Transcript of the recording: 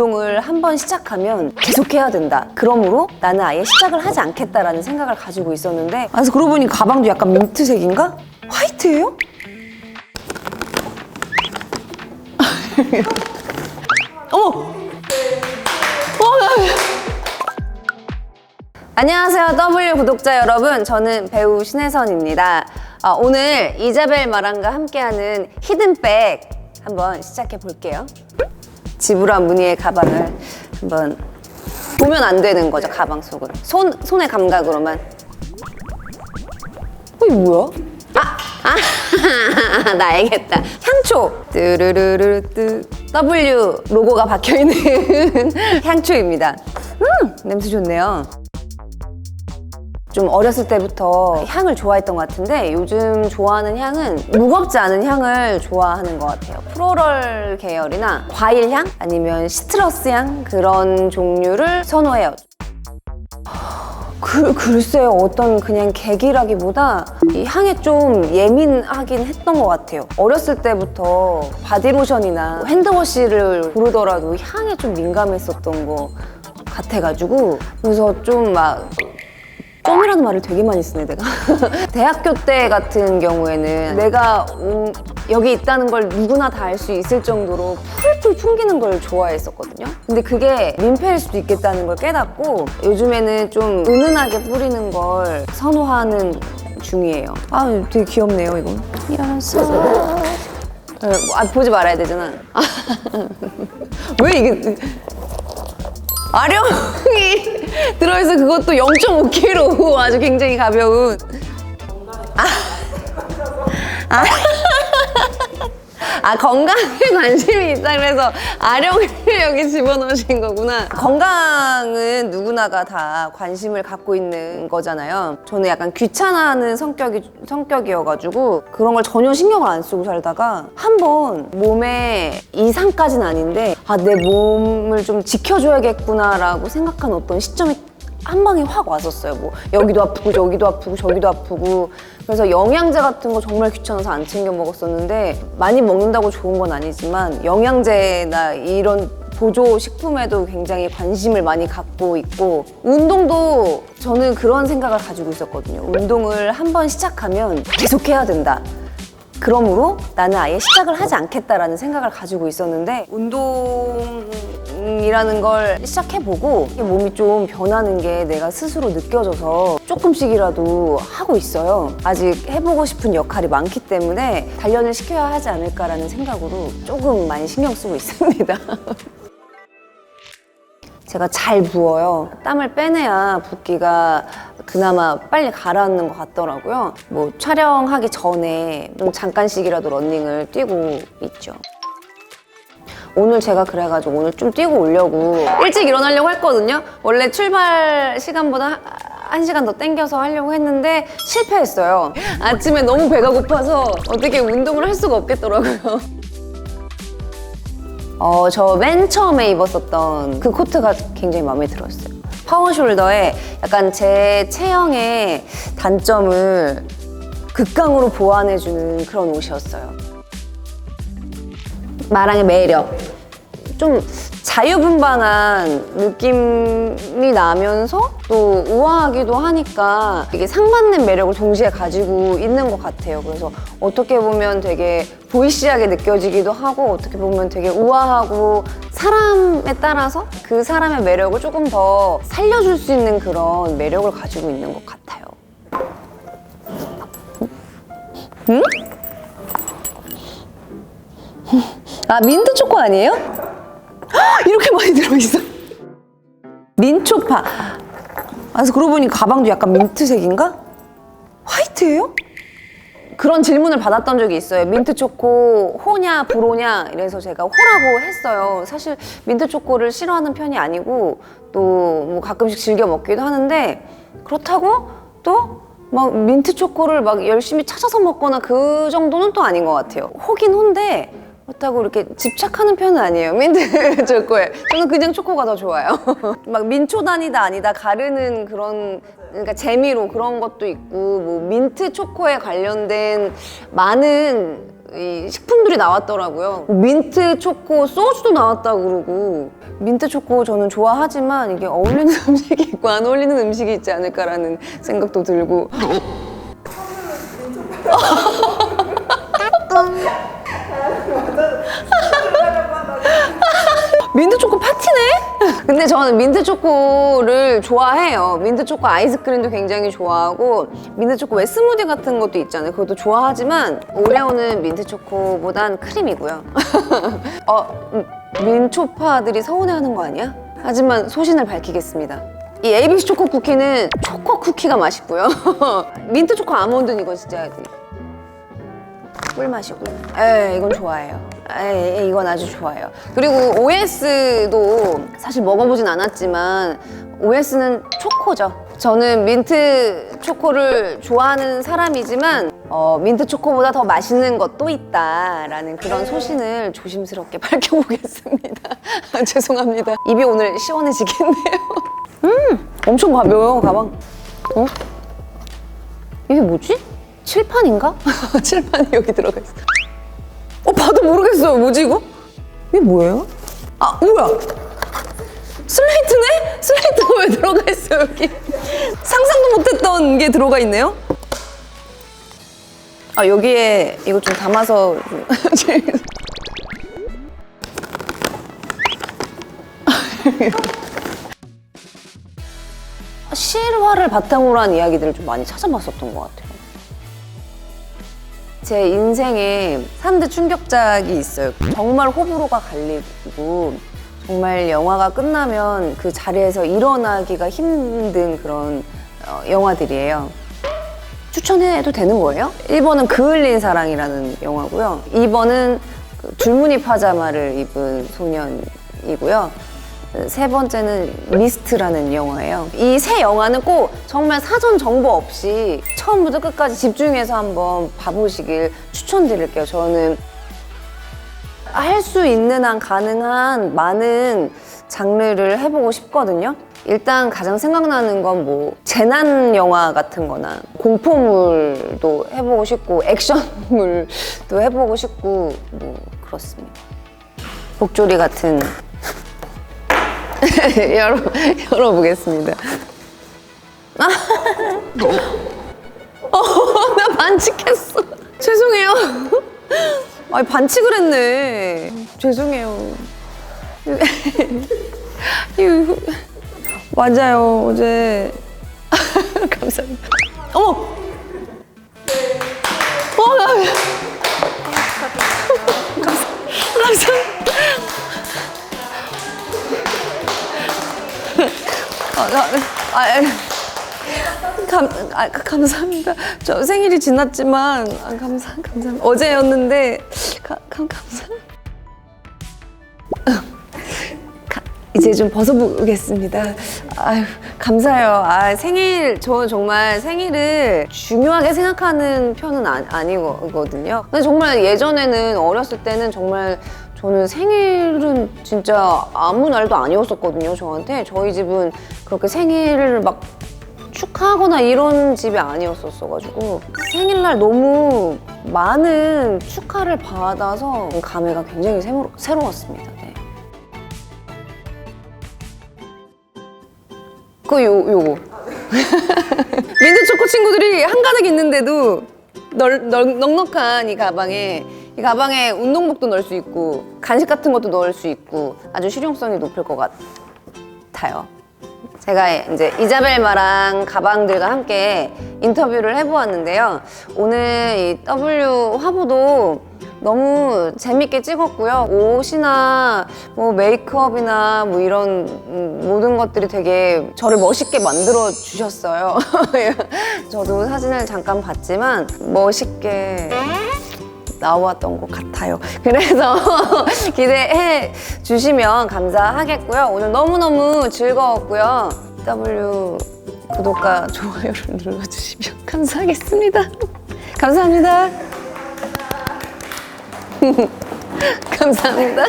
운동을 한번 시작하면 계속해야 된다. 그러므로 나는 아예 시작을 하지 않겠다라는 생각을 가지고 있었는데 아, 그래서 그러고 보니 가방도 약간 민트색인가? 화이트예요? 어머! 어, 나- 안녕하세요 W 구독자 여러분 저는 배우 신혜선입니다 아, 오늘 이자벨 마랑과 함께하는 히든백 한번 시작해 볼게요 지브라 무늬의 가방을 한번 보면 안 되는 거죠 가방 속으로 손, 손의 감각으로만 어, 이거 뭐야? 아! 아! 나 알겠다 향초 뚜루루루뚜 W 로고가 박혀있는 향초입니다 음! 냄새 좋네요 좀 어렸을 때부터 향을 좋아했던 것 같은데 요즘 좋아하는 향은 무겁지 않은 향을 좋아하는 것 같아요. 프로럴 계열이나 과일 향 아니면 시트러스 향 그런 종류를 선호해요. 그, 글쎄요 어떤 그냥 계기라기보다 이 향에 좀 예민하긴 했던 것 같아요 어렸을 때부터 바디로션이나 핸드워시를 고르더라도 향에 좀 민감했었던 것 같아가지고 그래서 좀 막 쫌이라는 말을 되게 많이 쓰네 내가. 대학교 때 같은 경우에는 내가 음, 여기 있다는 걸 누구나 다 알 수 있을 정도로 풀풀 풍기는 걸 좋아했었거든요. 근데 그게 민폐일 수도 있겠다는 걸 깨닫고 요즘에는 좀 은은하게 뿌리는 걸 선호하는 중이에요. 아 되게 귀엽네요 이거 이라서 아, 보지 말아야 되잖아. 왜 이게 아령이 들어있어. 그것도 0.5kg 아주 굉장히 가벼운. 아, 아, 아 건강에 관심이 있다 그래서 아령을 여기 집어넣으신 거구나. 건강은 누구나가 다 관심을 갖고 있는 거잖아요. 저는 약간 귀찮아하는 성격이, 성격이어가지고 그런 걸 전혀 신경을 안 쓰고 살다가 한 번 몸에 이상까지는 아닌데 아 내 몸을 좀 지켜줘야겠구나라고 생각한 어떤 시점이 한 방에 확 왔었어요. 뭐 여기도 아프고 저기도 아프고 저기도 아프고 그래서 영양제 같은 거 정말 귀찮아서 안 챙겨 먹었었는데 많이 먹는다고 좋은 건 아니지만 영양제나 이런 보조 식품에도 굉장히 관심을 많이 갖고 있고 운동도 저는 그런 생각을 가지고 있었거든요. 운동을 한번 시작하면 계속해야 된다. 그러므로 나는 아예 시작을 하지 않겠다라는 생각을 가지고 있었는데 운동 이라는 걸 시작해보고 몸이 좀 변하는 게 내가 스스로 느껴져서 조금씩이라도 하고 있어요. 아직 해보고 싶은 역할이 많기 때문에 단련을 시켜야 하지 않을까라는 생각으로 조금 많이 신경 쓰고 있습니다. 제가 잘 부어요. 땀을 빼내야 붓기가 그나마 빨리 가라앉는 것 같더라고요. 뭐 촬영하기 전에 좀 잠깐씩이라도 러닝을 뛰고 있죠. 오늘 제가 그래가지고 오늘 좀 뛰고 오려고 일찍 일어나려고 했거든요. 원래 출발 시간보다 한- 한 시간 더 땡겨서 하려고 했는데 실패했어요. 아침에 너무 배가 고파서 어떻게 운동을 할 수가 없겠더라고요. 어, 저 맨 처음에 입었었던 그 코트가 굉장히 마음에 들었어요. 파워숄더에 약간 제 체형의 단점을 극강으로 보완해주는 그런 옷이었어요. 마랑의 매력. 좀 자유분방한 느낌이 나면서 또 우아하기도 하니까 이게 상반된 매력을 동시에 가지고 있는 것 같아요. 그래서 어떻게 보면 되게 보이시하게 느껴지기도 하고 어떻게 보면 되게 우아하고 사람에 따라서 그 사람의 매력을 조금 더 살려줄 수 있는 그런 매력을 가지고 있는 것 같아요. 응? 아 민트 초코 아니에요? 헉, 이렇게 많이 들어있어. 민초파. 아, 그래서 그러고 보니 가방도 약간 민트색인가? 화이트예요? 그런 질문을 받았던 적이 있어요. 민트 초코 호냐 불호냐 이래서 제가 호라고 했어요. 사실 민트 초코를 싫어하는 편이 아니고 또 뭐 가끔씩 즐겨 먹기도 하는데 그렇다고 또 막 민트 초코를 막 열심히 찾아서 먹거나 그 정도는 또 아닌 것 같아요. 호긴 혼데 그렇다고 이렇게 집착하는 편은 아니에요. 민트 초코에. 저는 그냥 초코가 더 좋아요. 막 민초단이다 아니다 가르는 그런 그러니까 재미로 그런 것도 있고 뭐 민트 초코에 관련된 많은 이 식품들이 나왔더라고요. 민트 초코 소주도 나왔다고 그러고 민트 초코 저는 좋아하지만 이게 어울리는 음식이 있고 안 어울리는 음식이 있지 않을까라는 생각도 들고 민트 초코 파티네? 근데 저는 민트 초코를 좋아해요. 민트 초코 아이스크림도 굉장히 좋아하고 민트 초코 왜 스무디 같은 것도 있잖아요. 그것도 좋아하지만 오레오는 민트 초코보단 크림이고요. 어, 음, 민초파들이 서운해하는 거 아니야? 하지만 소신을 밝히겠습니다. 이 ABC 초코 쿠키는 초코 쿠키가 맛있고요. 민트 초코 아몬드는 이거 진짜 꿀맛이고. 에 이건 좋아해요. 에 이건 아주 좋아해요. 그리고 OS도 사실 먹어보진 않았지만 OS는 초코죠. 저는 민트 초코를 좋아하는 사람이지만 어, 민트 초코보다 더 맛있는 것도 있다라는 그런 소신을 조심스럽게 밝혀보겠습니다. 죄송합니다. 입이 오늘 시원해지겠네요. 음, 엄청 가벼워요 가방. 어? 이게 뭐지? 칠판인가? 칠판이 여기 들어가 있어. 어, 봐도 모르겠어요. 뭐지, 이거? 이게 뭐예요? 아, 뭐야? 슬레이트네? 슬레이트가 왜 들어가 있어요, 여기? 상상도 못했던 게 들어가 있네요? 아, 여기에 이거 좀 담아서. 실화를 바탕으로 한 이야기들을 좀 많이 찾아봤었던 것 같아요. 제 인생에 3대 충격작이 있어요. 정말 호불호가 갈리고 정말 영화가 끝나면 그 자리에서 일어나기가 힘든 그런 어, 영화들이에요. 추천해도 되는 거예요? 1번은 그을린 사랑이라는 영화고요. 2번은 그 줄무늬 파자마를 입은 소년이고요. 세 번째는 미스트라는 영화예요. 이 세 영화는 꼭 정말 사전 정보 없이 처음부터 끝까지 집중해서 한번 봐보시길 추천드릴게요. 저는 할 수 있는 한 가능한 많은 장르를 해보고 싶거든요. 일단 가장 생각나는 건 뭐 재난 영화 같은 거나 공포물도 해보고 싶고 액션물도 해보고 싶고 뭐 그렇습니다. 복조리 같은 열어, 열어보겠습니다. 어, 나 반칙했어. 죄송해요. 아니, 반칙을 했네. 죄송해요. 맞아요, 어제. 감사합니다. 어머! 어, 나. 아, 나- 아, 아, 감, 아, 감사합니다. 저 생일이 지났지만 아, 감사, 감사합니다. 어제였는데 가, 감, 감사. 가- 이제 좀 벗어보겠습니다. 아유, 감사해요. 아, 생일, 저 정말 생일을 중요하게 생각하는 편은 아, 아니거든요. 근데 정말 예전에는 어렸을 때는 정말 저는 생일은 진짜 아무 날도 아니었었거든요, 저한테. 저희 집은 그렇게 생일을 막 축하하거나 이런 집이 아니었었어가지고 생일날 너무 많은 축하를 받아서 감회가 굉장히 새로, 새로웠습니다. 네. 그 요, 요거. 민트 초코 친구들이 한가득 있는데도 널, 널, 넉넉한 이 가방에 이 가방에 운동복도 넣을 수 있고 간식 같은 것도 넣을 수 있고 아주 실용성이 높을 것 같아요. 제가 이제 이자벨마랑 가방들과 함께 인터뷰를 해보았는데요. 오늘 이 W 화보도 너무 재밌게 찍었고요. 옷이나 뭐 메이크업이나 뭐 이런 음, 모든 것들이 되게 저를 멋있게 만들어 주셨어요. 저도 사진을 잠깐 봤지만 멋있게 나왔던 것 같아요. 그래서 기대해 주시면 감사하겠고요. 오늘 너무너무 즐거웠고요. W 구독과 좋아요를 눌러주시면 감사하겠습니다. 감사합니다. 감사합니다.